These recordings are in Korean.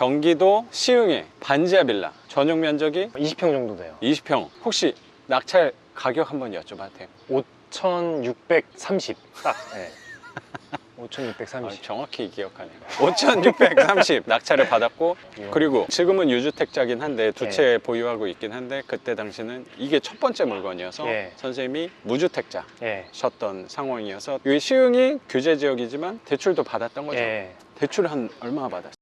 경기도 시흥에 반지하 빌라 전용 면적이 20평 정도 돼요. 20평. 혹시 낙찰 가격 한번 여쭤봐도 돼요? 5,630. 딱. 네. 아, 5,630. 정확히 기억하네요. 5,630 낙찰을 받았고 이거. 그리고 지금은 유주택자긴 한데 두 네. 채 보유하고 있긴 한데 그때 당시는 이게 첫 번째 물건이어서 예. 선생님이 무주택자 예. 셨던 상황이어서 여기 시흥이 규제 지역이지만 대출도 받았던 거죠. 예. 대출 한 얼마 받았어요?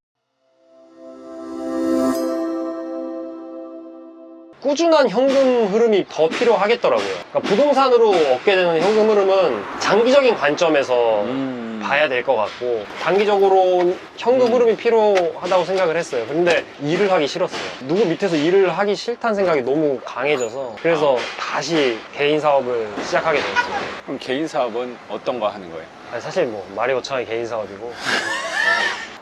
꾸준한 현금 흐름이 더 필요하겠더라고요. 그러니까 부동산으로 얻게 되는 현금 흐름은 장기적인 관점에서 음. 봐야 될 것 같고 단기적으로 현금 음. 흐름이 필요하다고 생각을 했어요. 근데 일을 하기 싫었어요. 누구 밑에서 일을 하기 싫다는 생각이 너무 강해져서 그래서 다시 개인 사업을 시작하게 되었어요. 그럼 개인 사업은 어떤 거 하는 거예요? 아니, 사실 뭐 말이 거창하게 개인 사업이고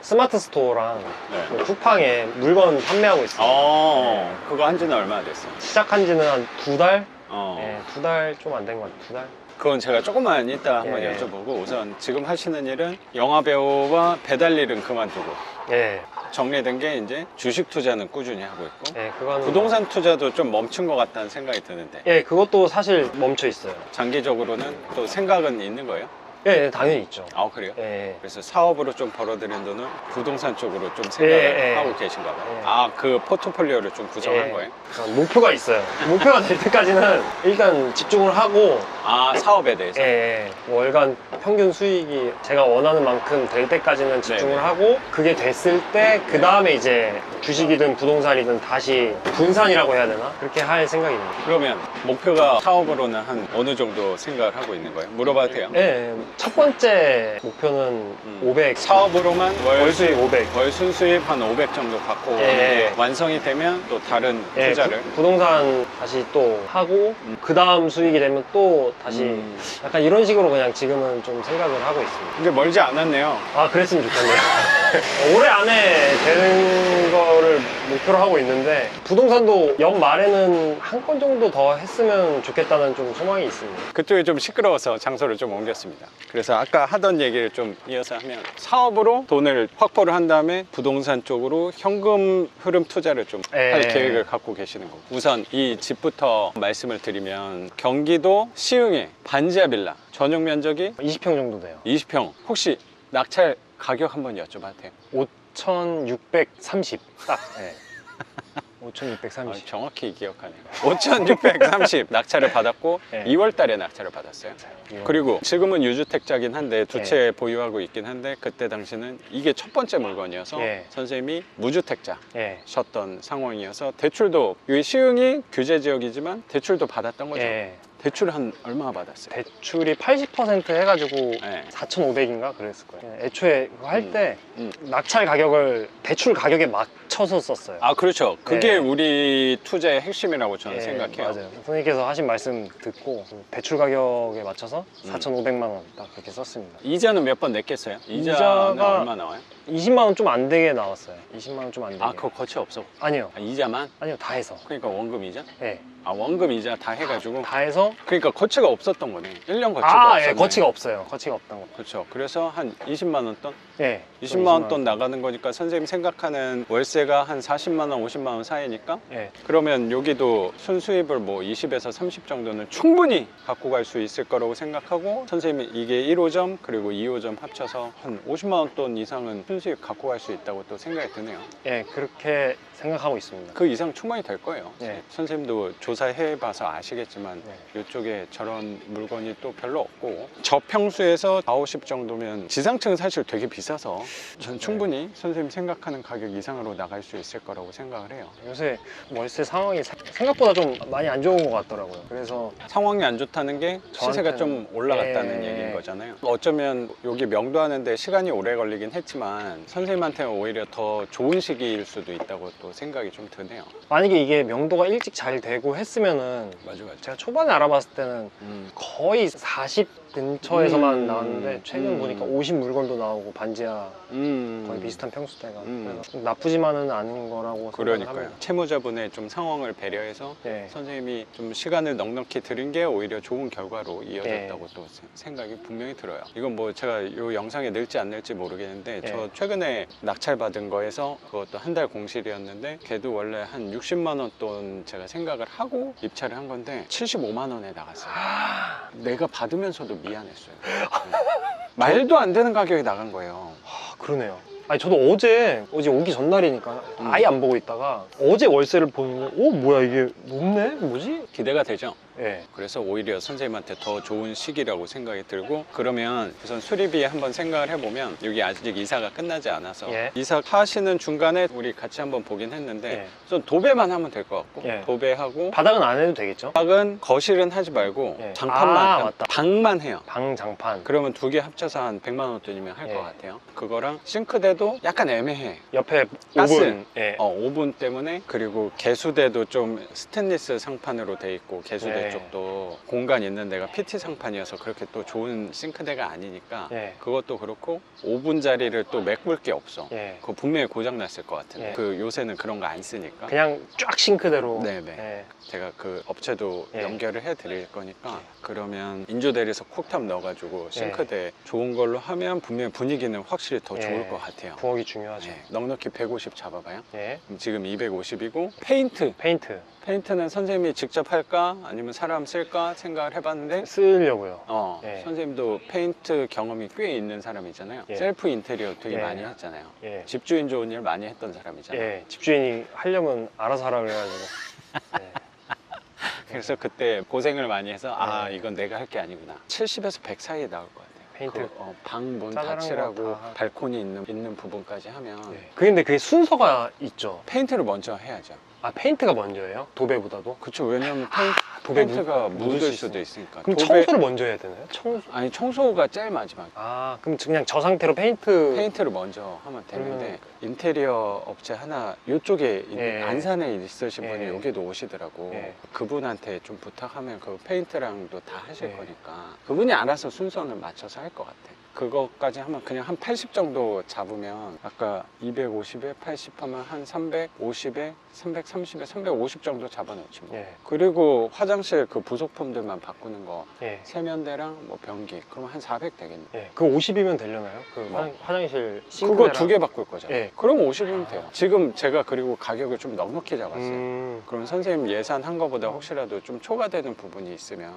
스마트 스토어랑 네. 뭐 쿠팡에 물건 판매하고 있어요. 어, 그거 한 지는 얼마나 됐어요? 시작한 지는 한 두 달? 어. 네, 두달 좀 안 된 것 같아요. 두 달? 그건 제가 조금만 이따 한번 예. 여쭤보고 우선 지금 하시는 일은 영화 배우와 배달 일은 그만두고 예, 정리된 게 이제 주식 투자는 꾸준히 하고 있고 예, 그거는 부동산 투자도 좀 멈춘 것 같다는 생각이 드는데 예, 그것도 사실 멈춰 있어요. 장기적으로는 또 생각은 있는 거예요? 예, 예, 당연히 있죠. 아 그래요? 예, 그래서 사업으로 좀 벌어들인 돈은 부동산 쪽으로 좀 생각을 예, 예. 하고 계신가 봐요. 예. 아 그 포트폴리오를 좀 구성한 예. 거예요? 그러니까 목표가 있어요. 목표가 될 때까지는 일단 집중을 하고 아 사업에 대해서? 예, 예, 월간 평균 수익이 제가 원하는 만큼 될 때까지는 집중을 네네. 하고 그게 됐을 때 그 다음에 이제 주식이든 부동산이든 다시 분산이라고 해야 되나 그렇게 할 생각입니다. 그러면 목표가 사업으로는 한 어느 정도 생각을 하고 있는 거예요? 물어봐도 돼요? 예, 예, 첫 번째 목표는 음. 500 사업으로만 월, 월 수익 500. 월 순수입 한 500 정도 갖고 예. 오는데 완성이 되면 또 다른 예, 투자를 부, 동산 다시 또 하고 음. 그 다음 수익이 되면 또 다시 음. 약간 이런 식으로 그냥 지금은 좀 생각을 하고 있습니다. 근데 멀지 않았네요. 아 그랬으면 좋겠네요. 올해 안에 되는 거를 목표로 하고 있는데 부동산도 연말에는 한 건 정도 더 했으면 좋겠다는 좀 소망이 있습니다. 그쪽이 좀 시끄러워서 장소를 좀 옮겼습니다. 그래서 아까 하던 얘기를 좀 이어서 하면 사업으로 돈을 확보를 한 다음에 부동산 쪽으로 현금 흐름 투자를 좀 할 예. 계획을 갖고 계시는 거고 우선 이 집부터 말씀을 드리면 경기도 시흥에 반지하 빌라 전용 면적이 20평 정도 돼요. 20평 혹시 낙찰 가격 한번 여쭤봐도 돼요? 5,630 딱. 네. 아, 5,630. 정확히 기억하네요. 5,630 낙찰을 받았고 네. 2월 달에 낙찰을 받았어요. 그리고 지금은 유주택자긴 한데 두 네. 채 보유하고 있긴 한데 그때 당시는 이게 첫 번째 물건이어서 예. 선생님이 무주택자 예. 셨던 상황이어서 대출도 시흥이 규제 지역이지만 대출도 받았던 거죠. 예. 대출 한 얼마 받았어요? 대출이 80% 해가지고 네. 4,500인가 그랬을 거예요. 애초에 그거 할 음. 때 음. 낙찰 가격을 대출 가격에 맞춰서 썼어요. 아 그렇죠. 그게 네. 우리 투자의 핵심이라고 저는 예, 생각해요. 맞아요. 선생님께서 하신 말씀 듣고 대출 가격에 맞춰서 음. 4,500만 원 딱 그렇게 썼습니다. 이자는 몇 번 냈겠어요? 이자는 이자가- 얼마 나와요? 20만 원 좀 안 되게 나왔어요. 20만 원 좀 안 되게. 아 그거 거치 없어. 아니요. 아, 이자만? 아니요. 다 해서. 그러니까 원금 이자? 예. 아 원금 이자 다 해가지고 다 해서 그러니까 거치가 없었던 거네. 1년 거치가 아, 없었네. 예. 거치가 없어요. 거치가 없던 거. 그렇죠. 그래서 한 20만 원 돈? 예. 20만 원 돈 나가는 거니까 선생님 생각하는 월세가 한 40만 원, 50만 원 사이니까 예. 그러면 여기도 순수입을 뭐 20에서 30 정도는 충분히 갖고 갈 수 있을 거라고 생각하고 선생님이 이게 1호점 그리고 2호점 합쳐서 한 50만 원 돈 이상은 순수입 갖고 갈 수 있다고 또 생각이 드네요. 예. 그렇게 생각하고 있습니다. 그 이상 충분히 될 거예요. 네. 선생님도 조사해 봐서 아시겠지만 네. 이쪽에 저런 물건이 또 별로 없고 저평수에서 4, 50 정도면 지상층은 사실 되게 비싸서 전 충분히 선생님 생각하는 가격 이상으로 나갈 수 있을 거라고 생각을 해요. 요새 월세 상황이 사- 생각보다 좀 많이 안 좋은 것 같더라고요. 그래서 상황이 안 좋다는 게 시세가 좀 올라갔다는 예. 얘기인 거잖아요. 어쩌면 여기 명도 하는데 시간이 오래 걸리긴 했지만 선생님한테는 오히려 더 좋은 시기일 수도 있다고 또 생각이 좀 드네요. 만약에 이게 명도가 일찍 잘 되고 했으면은 맞아 맞아. 제가 초반에 알아봤을 때는 음. 거의 40 근처에서만 음, 나왔는데 최근 음. 보니까 50 물건도 나오고 반지하 음. 거의 비슷한 평수대가 음. 그래서 나쁘지만은 않은 거라고 그러니까요. 생각을 합니다. 채무자분의 좀 상황을 배려해서 네. 선생님이 좀 시간을 넉넉히 들인 게 오히려 좋은 결과로 이어졌다고 네. 또 세- 생각이 분명히 들어요. 이건 뭐 제가 이 영상에 넣을지 안 넣을지 모르겠는데 네. 저 최근에 낙찰 받은 거에서 그것도 한 달 공실이었는데 걔도 원래 한 60만 원 돈 제가 생각을 하고 입찰을 한 건데 75만 원에 나갔어요. 내가 받으면서도 미안했어요. 네. 말도 안 되는 가격에 나간 거예요. 아, 그러네요. 아니 저도 어제 어제 오기 전날이니까 음. 아예 안 보고 있다가 어제 월세를 보는데 오 뭐야 이게 높네 뭐지? 기대가 되죠? 예. 그래서 오히려 선생님한테 더 좋은 시기라고 생각이 들고 그러면 우선 수리비 한번 생각을 해보면 여기 아직 이사가 끝나지 않아서 예. 이사 하시는 중간에 우리 같이 한번 보긴 했는데 예. 우선 도배만 하면 될 것 같고 예. 도배하고 바닥은 안 해도 되겠죠? 방은 거실은 하지 말고 예. 장판만 아, 딱 맞다. 방만 해요 방 장판 그러면 두 개 합쳐서 한 100만 원 돈이면 할것 예. 같아요 그거랑 싱크대도 약간 애매해 옆에 가스. 오븐 예. 어, 오븐 때문에 그리고 개수대도 좀 스테인리스 상판으로 돼 있고 개수대 네. 쪽도 공간 있는 데가 PT 상판이어서 그렇게 또 좋은 싱크대가 아니니까 예. 그것도 그렇고 오븐 자리를 또 메꿀 게 없어. 예. 그거 분명히 고장 났을 것 같은데 예. 그 요새는 그런 거 안 쓰니까 그냥 쫙 싱크대로 네네. 예. 제가 그 업체도 예. 연결을 해 드릴 거니까 예. 그러면 인조대리에서 쿡탑 넣어가지고 싱크대 좋은 걸로 하면 분명히 분위기는 확실히 더 예. 좋을 것 같아요. 부엌이 중요하죠. 네. 넉넉히 150 잡아봐요. 예. 그럼 지금 250이고 페인트 페인트 페인트는 선생님이 직접 할까 아니면 사람 쓸까 생각을 해봤는데 쓰려고요. 어, 예. 선생님도 페인트 경험이 꽤 있는 사람이잖아요 예. 셀프 인테리어 되게 예. 많이 했잖아요 예. 집주인 좋은 일 많이 했던 사람이잖아요 예. 집주인이 하려면 알아서 하라 그래가지고. 예. 그래서 그때 고생을 많이 해서 아 예. 이건 내가 할 게 아니구나 70에서 100 사이에 나올 것 같아요 페인트. 그, 어, 방문 닫히라고. 발코니 있는, 있는 부분까지 하면 예. 근데 그게 순서가 있죠. 페인트를 먼저 해야죠 아 페인트가 먼저예요? 도배보다도? 그렇죠 왜냐면 페인, 도배 묻- 페인트가 묻을 묻을 수 수도 있으니까 그럼 도배- 청소를 먼저 해야 되나요? 청소. 아니 청소가 제일 마지막 아 그럼 그냥 저 상태로 페인트. 페인트를 먼저 하면 되는데 그러면- 인테리어 업체 하나 이쪽에 있- 예. 안산에 있으신 분이 예. 여기도 오시더라고 예. 그분한테 좀 부탁하면 그 페인트랑도 다 하실 예. 거니까 그분이 알아서 순서를 맞춰서 할 것 같아 그거까지 하면 그냥 한 80 정도 잡으면 아까 250에 80 하면 한 350에 330에 350 정도 잡아놓지 뭐 예. 그리고 화장실 그 부속품들만 바꾸는 거 예. 세면대랑 뭐 변기 그러면 한 400 되겠네 예. 그 50이면 되려나요? 그 뭐? 화장- 화장실 그거 싱크대랑. 두개 바꿀 거잖아. 예. 그럼 50이면 돼요. 지금 제가 그리고 가격을 좀 넉넉히 잡았어요. 음. 그럼 선생님 예산 한 거보다 혹시라도 좀 초과되는 부분이 있으면